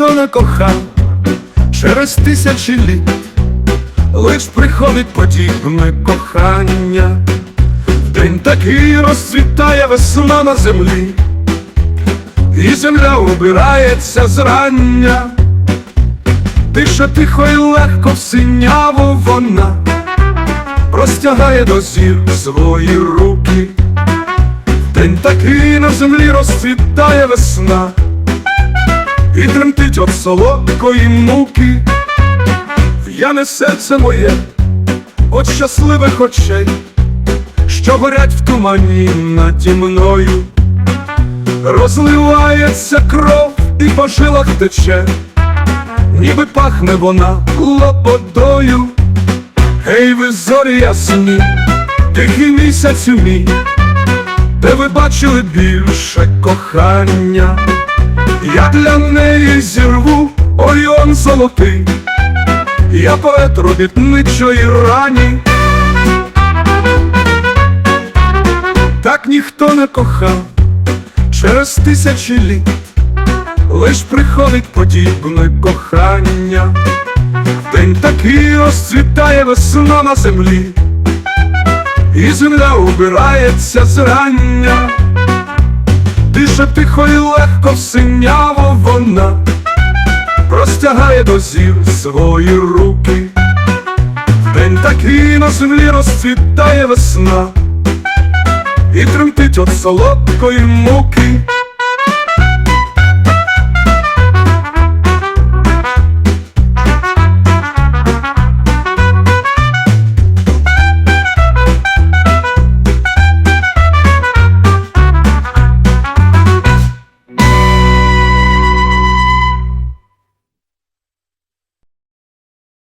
не кохав через тисячі літ, лиш приходить подібне кохання. День такий розцвітає весна на землі, і земля убирається зрання, дише тихо і легко в синяву вона простягає до зір свої руки. День такий на землі розцвітає весна, тремтить от солодкої муки, В'яне серце моє, от щасливих очей, що горять в тумані наді мною, розливається кров і по жилах тече, ніби пахне вона лободою. Гей, ви зорі ясні, тихий місяцю мій, де ви бачили більше кохання, я для неї зірву оріон золотий, я поет робітничої рані, так ніхто не кохав через тисячі літ, лиш приходить подібне кохання. День такий розцвітає весна на землі, і земля убирається зрання, дише тихо і легко синяво вона простягає до зір свої руки. День такий на землі розцвітає весна, і тремтить от солодкої муки.